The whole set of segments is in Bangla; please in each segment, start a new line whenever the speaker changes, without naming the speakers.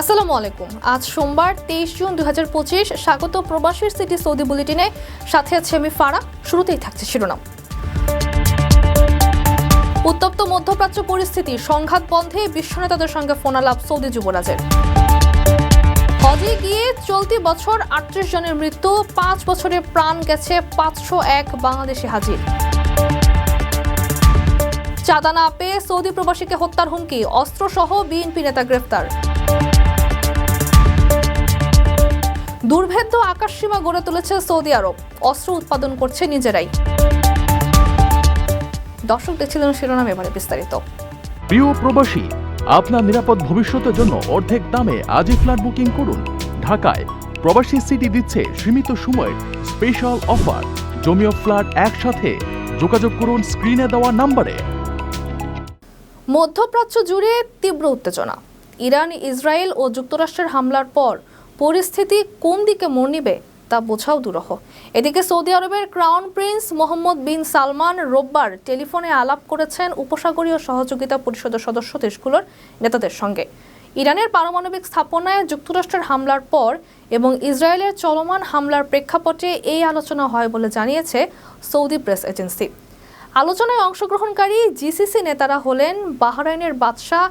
আসসালামু আলাইকুম। আজ সোমবার তেইশ জুন দু হাজার পঁচিশ, স্বাগত প্রবাসীর সিটি সৌদি বুলেটিনে। সাথে আছে আমি ফারা শুরুতেই থাকছে শিরোনাম। উত্তপ্ত মধ্যপ্রাচ্য পরিস্থিতি, সংঘাত বন্ধে বিশ্ব নেতাদের সঙ্গে ফোনালাপ সৌদি যুবরাজের। হজে গিয়ে চলতি বছর আটত্রিশ জনের মৃত্যু, পাঁচ বছরে প্রাণ গেছে পাঁচশো এক বাংলাদেশি হাজির। চাঁদা না পেয়ে সৌদি প্রবাসীকে হত্যার হুমকি, অস্ত্রসহ বিএনপি নেতা গ্রেফতার। দুর্ভেদ্য আকাশসীমা গড়ে তুলেছে সৌদি আরব। অস্ত্র উৎপাদন করছে নিজেরাই। দর্শক দেখছিলেন শিরোনাম এবারে বিস্তারিত।
প্রিয় প্রবাসী আপনার নিরাপদ ভবিষ্যতের জন্য অর্ধেক দামে আজই ফ্ল্যাট বুকিং করুন। ঢাকায় প্রবাসী সিটি দিচ্ছে সীমিত সময়ের স্পেশাল অফার। জমিও ফ্ল্যাট একসাথে যোগাযোগ করুন স্ক্রিনে দেওয়া নম্বরে।
মধ্যপ্রাচ্য জুড়ে তীব্র উত্তেজনা। ইরান ইসরায়েল ও যুক্তরাষ্ট্রের হামলার পর পরিস্থিতি কোন দিকে মোড় নিবে তা বোঝাও দুরহ। এদিকে সৌদি আরবের crown prince Mohammed bin Salman রোববার টেলিফোনে আলাপ করেছেন উপসাগরীয় সহযোগিতা পরিষদের সদস্য দেশগুলোর নেতাদের সঙ্গে। ইরানের পারমাণবিক স্থাপনায় যুক্তরাষ্ট্রের হামলার পর এবং ইসরায়েলের চলমান হামলার প্রেক্ষাপটে এই আলোচনা হয় বলে জানিয়েছে সৌদি প্রেস এজেন্সি। আলোচনায় অংশগ্রহণকারী জিসিসি নেতারা হলেন বাহরাইনের বাদশাহ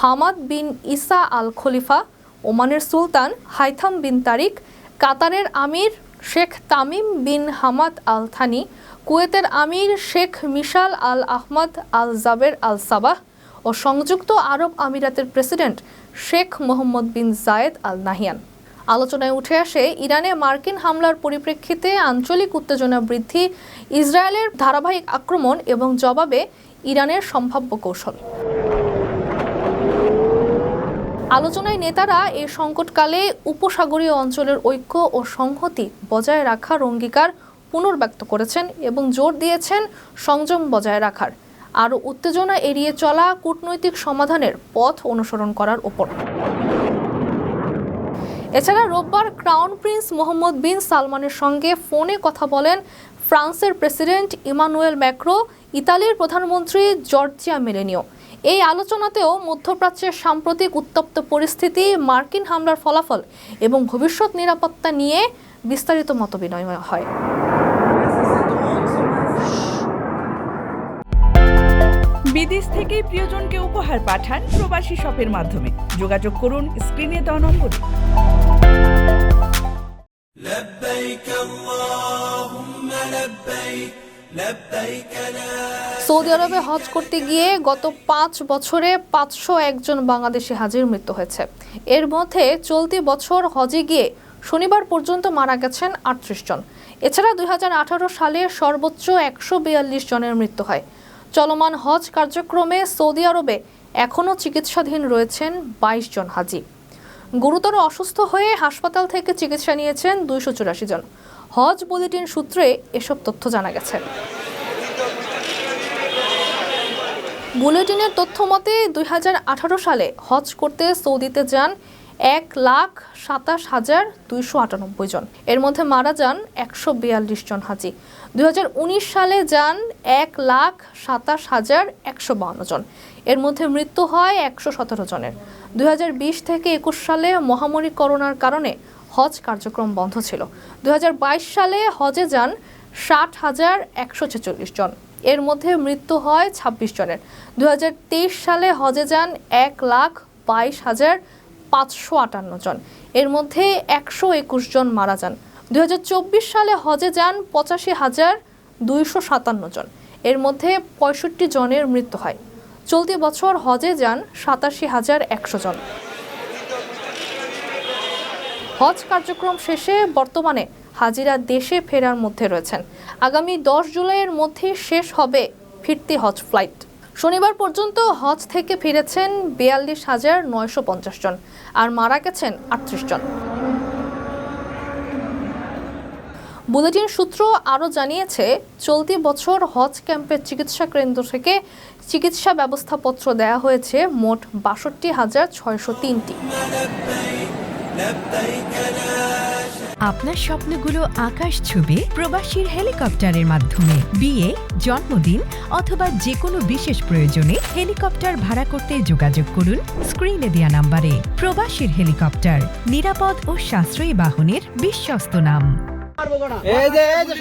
হামাদ বিন ইসা আল খলিফা ওমানের সুলতান হাইথাম বিন তারিক, কাতারের আমির Sheikh Tamim bin Hamad Al Thani কুয়েতের আমির Sheikh Mishal Al Ahmad Al Jaber Al Sabah ও সংযুক্ত আরব আমিরাতের president Sheikh Mohammed bin Zayed Al Nahyan আলোচনায় উঠে আসে ইরানে মার্কিন হামলার পরিপ্রেক্ষিতে আঞ্চলিক উত্তেজনা বৃদ্ধি, ইসরায়েলের ধারাবাহিক আক্রমণ এবং জবাবে ইরানের সম্ভাব্য কৌশল। আলোচনায় নেতারা এই সংকটকালে উপসাগরীয় অঞ্চলের ঐক্য ও সংহতি বজায় রাখার অঙ্গীকার পুনর্ব্যক্ত করেছেন এবং জোর দিয়েছেন সংযম বজায় রাখার। আরও উত্তেজনা এড়িয়ে চলা কূটনৈতিক সমাধানের পথ অনুসরণ করার ওপর। এছাড়া রোববার ক্রাউন প্রিন্স মোহাম্মদ বিন সালমানের সঙ্গে ফোনে কথা বলেন ফ্রান্সের প্রেসিডেন্ট ইমানুয়েল ম্যাক্রো, ইতালির প্রধানমন্ত্রী জর্জিয়া মেলেনিও। এই আলোচনাতেও মধ্যপ্রাচ্যের সাম্প্রতিক উত্তপ্ত পরিস্থিতি মার্কিন হামলার ফলাফল এবং ভবিষ্যৎ নিরাপত্তা নিয়ে বিস্তারিত মতবিনিময় হয়
বিদেশ থেকে প্রিয়জনকে উপহার পাঠান প্রবাসী শপের মাধ্যমে যোগাযোগ করুন স্ক্রিনে দেওয়া নম্বরে
لبيك اللهم لبيك لبيك لا
সৌদি আরবে হজ করতে গিয়ে গত পাঁচ বছরে পাঁচশো একজন বাংলাদেশি হাজির মৃত্যু হয়েছে। এর মধ্যে চলতি বছর হজে গিয়ে শনিবার পর্যন্ত মারা গেছেন আটত্রিশ জন। এছাড়া দুই হাজার আঠারো সালে সর্বোচ্চ একশো বিয়াল্লিশ জনের মৃত্যু হয়। চলমান হজ কার্যক্রমে সৌদি আরবে এখনও চিকিৎসাধীন রয়েছেন বাইশ জন হাজি। গুরুতর অসুস্থ হয়ে হাসপাতাল থেকে চিকিৎসা নিয়েছেন দুইশো চুরাশি জন। হজ বুলেটিন সূত্রে এসব তথ্য জানা গেছে। বুলেটিনের তথ্য মতে দু হাজার আঠারো সালে হজ করতে সৌদিতে যান এক লাখ সাতাশ হাজার দুইশো আটানব্বই জন। এর মধ্যে মারা যান একশো বিয়াল্লিশ জন হাজি। দুই হাজার উনিশ সালে যান এক লাখ সাতাশ হাজার একশো বাউন্ন জন। এর মধ্যে মৃত্যু হয় একশো সতেরো জনের। দুই হাজার বিশ থেকে একুশ সালে মহামারী করোনার কারণে হজ কার্যক্রম বন্ধ ছিল। দুই হাজার বাইশ সালে হজে যান ষাট হাজার একশো ছেচল্লিশ জন। এর মধ্যে মৃত্যু হয় ছাব্বিশ জনের। দুই হাজার তেইশ সালে হজে যান এক লাখ বাইশ হাজার পাঁচশো আটান্ন জন। এর মধ্যে একশো একুশ জন মারা যান। দুই হাজার চব্বিশ সালে হজে যান পঁচাশি হাজার দুইশো সাতান্ন জন। এর মধ্যে পঁয়ষট্টি জনের মৃত্যু হয়। চলতি বছর হজে যান সাতাশি হাজার একশো জন। হজ কার্যক্রম শেষে বর্তমানে হাজিরা দেশে ফেরার মধ্যে রয়েছেন। আগামী দশ জুলাইয়ের মধ্যে শেষ হবে ফিরতি হজ ফ্লাইট। শনিবার পর্যন্ত হজ থেকে ফিরেছেন বিয়াল্লিশ হাজার নয়শো পঞ্চাশ জন, আর মারা গেছেন আটত্রিশ জন। বুলেটিন সূত্র আরও জানিয়েছে, চলতি বছর হজ ক্যাম্পের চিকিৎসা কেন্দ্র থেকে চিকিৎসা ব্যবস্থাপত্র দেয়া হয়েছে মোট বাষট্টি হাজার ছয়শো তিনটি।
আপনার স্বপ্নগুলো আকাশ ছুবে প্রবাসীর হেলিকপ্টারের মাধ্যমে। বিয়ে জন্মদিন অথবা যে কোনো বিশেষ প্রয়োজনে হেলিকপ্টার ভাড়া করতে যোগাযোগ করুন স্ক্রিনে দেওয়া নাম্বারে। প্রবাসীর হেলিকপ্টার নিরাপদ ও সাশ্রয়ী বাহনের বিশ্বস্ত নাম।
এই যে এই যে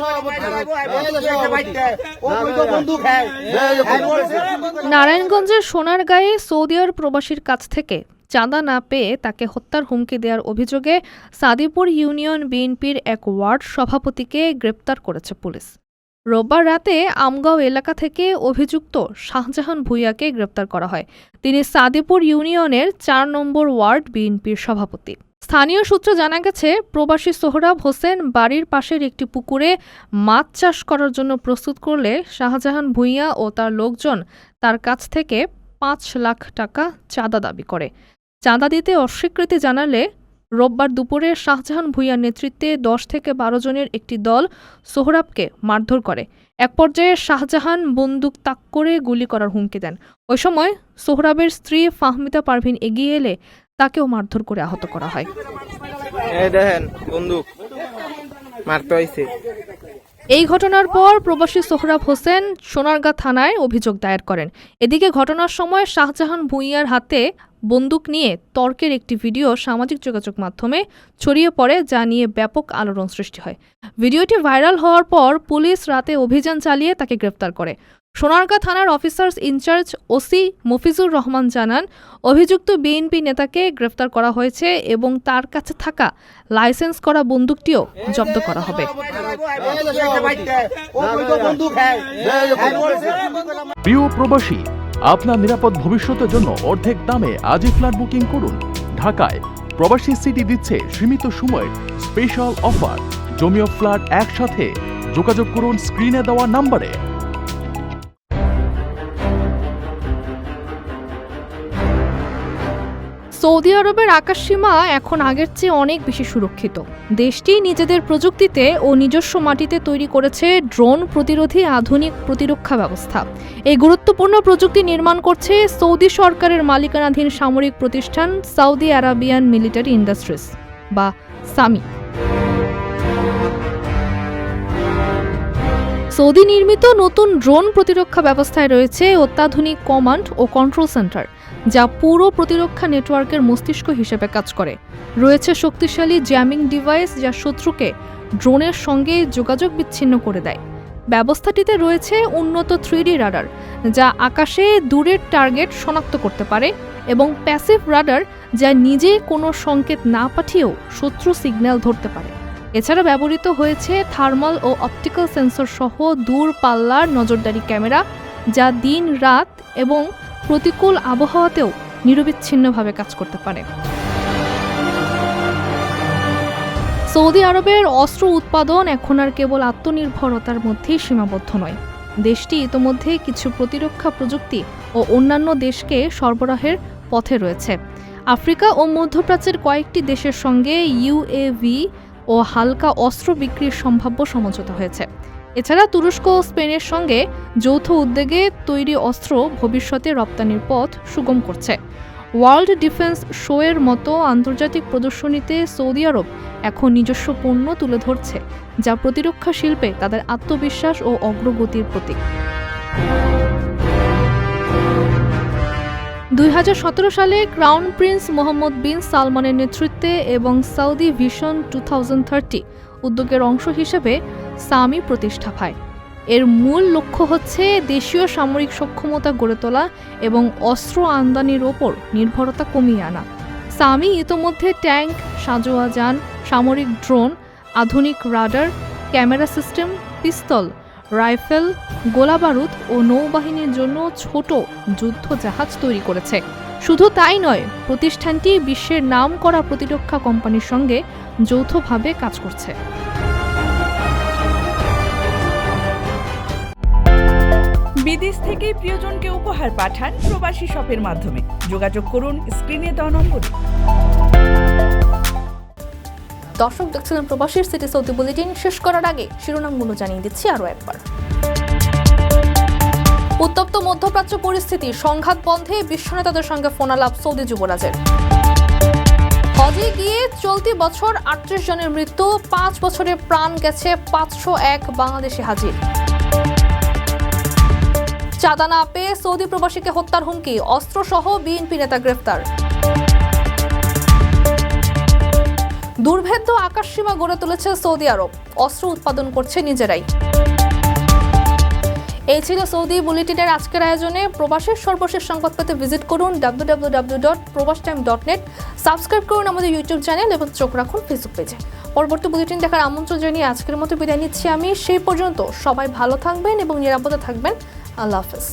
নারায়ণগঞ্জের সোনারগাঁয়ে সৌদি আরব প্রবাসীর কাছ থেকে চাঁদা না পেয়ে তাকে হত্যার হুমকি দেওয়ার অভিযোগে সাদিপুর ইউনিয়ন বিএনপির এক ওয়ার্ড সভাপতিকে গ্রেপ্তার করেছে পুলিশ। রোববার রাতে আমগাঁও এলাকা থেকে অভিযুক্ত শাহজাহান ভুইয়াকে গ্রেপ্তার করা হয়। তিনি সাদিপুর ইউনিয়নের চার নম্বর ওয়ার্ড বিএনপির সভাপতি। স্থানীয় সূত্রে জানা গেছে, প্রবাসী সোহরাব হোসেন বাড়ির পাশের একটি পুকুরে মাছ চাষ করার জন্য প্রস্তুত করলে শাহজাহান ভুঁইয়া ও তার লোকজন তার কাছ থেকে পাঁচ লাখ টাকা চাঁদা দাবি করে। চাঁদা দিতে অস্বীকৃতি জানালে রোববার দুপুরে শাহজাহান ভুঁইয়ার নেতৃত্বে দশ থেকে বারো জনের একটি দল সোহরাবকে মারধর করে। এক পর্যায়ে শাহজাহান বন্দুক তাক করে গুলি করার হুমকি দেন। ওই সময় সোহরাবের স্ত্রী ফাহমিদা পারভিন এগিয়ে এলে তাকেও মারধর করে আহত করা হয়।
দেখেন, বন্দুক মারতে হইছে।
এই ঘটনার পর প্রবাসী সোহরাব হোসেন সোনারগাঁ থানায় অভিযোগ দায়ের করেন। এদিকে ঘটনার সময় শাহজাহান ভুঁইয়ার হাতে বন্দুক নিয়ে তর্কের একটি ভিডিও সামাজিক যোগাযোগ মাধ্যমে ছড়িয়ে পড়ে, যা নিয়ে ব্যাপক আলোড়ন সৃষ্টি হয়। ভিডিওটি ভাইরাল হওয়ার পর পুলিশ রাতে অভিযান চালিয়ে তাকে গ্রেফতার করে। সোনারগাঁ থানার officers in-charge OC Mofizur Rahman জানান, অভিযুক্ত বিএনপি নেতাকে গ্রেফতার করা হয়েছে এবং তার কাছে থাকা লাইসেন্স করা বন্দুকটিও জব্দ করা হবে।
প্রিয় প্রবাসী, আপনার নিরাপদ ভবিষ্যতের জন্য অর্ধেক দামে আজই ফ্ল্যাট বুকিং করুন। ঢাকায় প্রবাসী সিটি দিচ্ছে সীমিত সময়ের স্পেশাল অফার জমিও ফ্ল্যাট একসাথে। যোগাযোগ করুন স্ক্রিনে দেওয়া নাম্বারে।
সৌদি আরবের আকাশসীমা এখন আগের চেয়ে অনেক বেশি সুরক্ষিত। দেশটি নিজেদের প্রযুক্তিতে ও নিজস্ব মাটিতে তৈরি করেছে ড্রোন প্রতিরোধী আধুনিক প্রতিরক্ষা ব্যবস্থা। এই গুরুত্বপূর্ণ প্রযুক্তি নির্মাণ করছে সৌদি সরকারের মালিকানাধীন সামরিক প্রতিষ্ঠান সৌদি আরাবিয়ান মিলিটারি ইন্ডাস্ট্রিজ, বা সামি। সৌদি নির্মিত নতুন ড্রোন প্রতিরক্ষা ব্যবস্থায় রয়েছে অত্যাধুনিক কমান্ড ও কন্ট্রোল সেন্টার, যা পুরো প্রতিরক্ষা নেটওয়ার্কের মস্তিষ্ক হিসেবে কাজ করে। রয়েছে শক্তিশালী জ্যামিং ডিভাইস যা শত্রুকে ড্রোনের সঙ্গে যোগাযোগ বিচ্ছিন্ন করে দেয়। ব্যবস্থাটিতে রয়েছে উন্নত থ্রিডি রাডার, যা আকাশে দূরের টার্গেট শনাক্ত করতে পারে এবং প্যাসিভ রাডার যা নিজে কোনো সংকেত না পাঠিয়েও শত্রু সিগন্যাল ধরতে পারে। এছাড়া ব্যবহৃত হয়েছে থার্মাল ও অপটিক্যাল সেন্সর সহ দূর পাল্লার নজরদারি ক্যামেরা, যা দিন, রাত এবং প্রতিকূল আবহাওয়াতেও নিরবিচ্ছিন্নভাবে কাজ করতে পারে। সৌদি আরবের অস্ত্র উৎপাদন এখন আর কেবল আত্মনির্ভরতার মধ্যেই সীমাবদ্ধ নয়। দেশটি ইতোমধ্যে কিছু প্রতিরক্ষা প্রযুক্তি ও অন্যান্য দেশকে সরবরাহের পথে রয়েছে। আফ্রিকা ও মধ্যপ্রাচ্যের কয়েকটি দেশের সঙ্গে ইউএভি ও হালকা অস্ত্র বিক্রির সম্ভাব্য সমঝোতা হয়েছে। এছাড়া তুরস্ক ও স্পেনের সঙ্গে যৌথ উদ্যোগে তৈরি অস্ত্র ভবিষ্যতে রপ্তানির পথ সুগম করছে। ওয়ার্ল্ড ডিফেন্স শোয়ের মতো আন্তর্জাতিক প্রদর্শনীতে সৌদি আরব এখন নিজস্ব পণ্য তুলে ধরছে, যা প্রতিরক্ষা শিল্পে তাদের আত্মবিশ্বাস ও অগ্রগতির প্রতীক। দুই হাজার সতেরো সালে ক্রাউন প্রিন্স মোহাম্মদ বিন সালমানের নেতৃত্বে এবং সৌদি ভিশন টু উদ্যোগের অংশ হিসেবে সামি প্রতিষ্ঠা পায়। এর মূল লক্ষ্য হচ্ছে দেশীয় সামরিক সক্ষমতা গড়ে তোলা এবং অস্ত্র আমদানির ওপর নির্ভরতা কমিয়ে আনা। সামি ইতোমধ্যে ট্যাঙ্ক, সাজোয়া যান, সামরিক ড্রোন, আধুনিক radar, camera system, pistol rifle, গোলাবারুদ ও নৌবাহিনীর জন্য ছোট যুদ্ধ জাহাজ তৈরি করেছে। শুধু তাই নয়, প্রতিষ্ঠানটি বিশ্বের নাম করা প্রতিরক্ষা কোম্পানির সঙ্গে যৌথভাবে কাজ করছে।
বিদেশ থেকে প্রিয়জনকে উপহার পাঠান প্রবাসী শপের মাধ্যমে। যোগাযোগ করুন স্ক্রিনে দেওয়া নম্বরে।
দর্শক দেখছিলেন প্রবাসীর সিটি সৌদি বুলেটিন শেষ করার আগে। শিরোনামগুলো জানিয়ে দিচ্ছি আরও একবার। উত্তপ্ত মধ্যপ্রাচ্য পরিস্থিতি, সংঘাত বন্ধে বিশ্ব নেতাদের সঙ্গে ফোনালাপ সৌদি যুবরাজের। হজে গিয়ে চলতি বছর আটত্রিশ জনের মৃত্যু, পাঁচ বছরে প্রাণ গেছে পাঁচশো এক বাংলাদেশি হাজির। চাঁদা না পেয়ে সৌদি প্রবাসীকে হত্যার হুমকি, অস্ত্রসহ বিএনপি নেতা গ্রেফতার। দুর্ভেদ্য আকাশসীমা গড়ে তুলেছে সৌদি আরব। অস্ত্র উৎপাদন করছে নিজেরাই। এই ছিল সৌদি বুলেটিনের আজকের আয়োজনে। প্রবাসের সর্বশেষ সংবাদ পেতে ভিজিট করুন W W W dot Probash time dot net subscribe করুন আমাদের ইউটিউব চ্যানেল এবং চোখ রাখুন ফেসবুক পেজে পরবর্তী বুলেটিন দেখার আমন্ত্রণ জানিয়ে আজকের মতো বিদায় নিচ্ছি আমি। সেই পর্যন্ত সবাই ভালো থাকবেন এবং নিরাপদে থাকবেন। আল্লাহ হাফেজ।